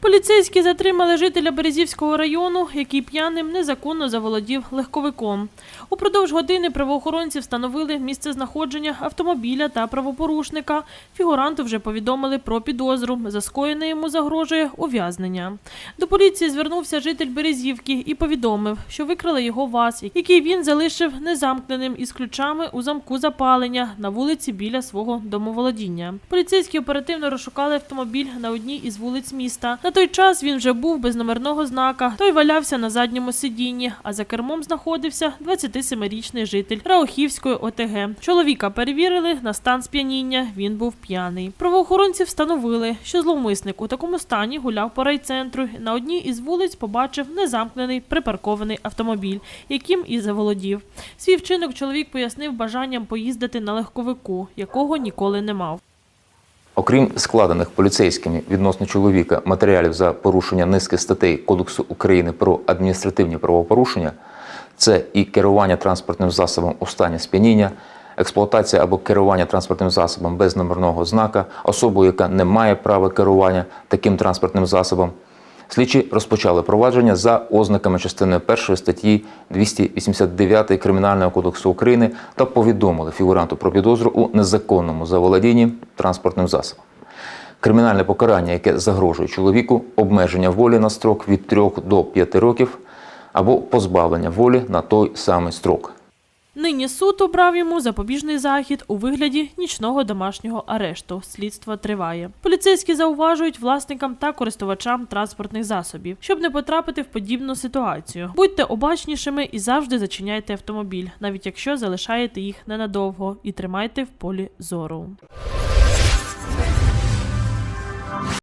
Поліцейські затримали жителя Березівського району, який п'яним незаконно заволодів легковиком. Упродовж години правоохоронці встановили місце знаходження автомобіля та правопорушника. Фігуранту вже повідомили про підозру. За скоєне йому загрожує ув'язнення. До поліції звернувся житель Березівки і повідомив, що викрали його ВАЗ, який він залишив незамкненим із ключами у замку запалення на вулиці біля свого домоволодіння. Поліцейські оперативно розшукали автомобіль на одній із вулиць міста. На той час він вже був без номерного знака. Той валявся на задньому сидінні, а за кермом знаходився 27-річний житель Раохівської ОТГ. Чоловіка перевірили на стан сп'яніння. Він був п'яний. Правоохоронці встановили, що зловмисник у такому стані гуляв по райцентру. На одній із вулиць побачив незамкнений припаркований автомобіль, яким і заволодів. Свій вчинок чоловік пояснив бажанням поїздити на легковику, якого ніколи не мав. Окрім складених поліцейськими відносно чоловіка матеріалів за порушення низки статей Кодексу України про адміністративні правопорушення, це і керування транспортним засобом у стані сп'яніння, експлуатація або керування транспортним засобом без номерного знака, особою, яка не має права керування таким транспортним засобом. Слідчі розпочали провадження за ознаками частини 1 статті 289 Кримінального кодексу України та повідомили фігуранту про підозру у незаконному заволодінні транспортним засобом. Кримінальне покарання, яке загрожує чоловіку, обмеження волі на строк від 3 до 5 років або позбавлення волі на той самий строк. Нині суд обрав йому запобіжний захід у вигляді нічного домашнього арешту. Слідство триває. Поліцейські зауважують власникам та користувачам транспортних засобів, щоб не потрапити в подібну ситуацію. Будьте обачнішими і завжди зачиняйте автомобіль, навіть якщо залишаєте їх ненадовго, і тримайте в полі зору.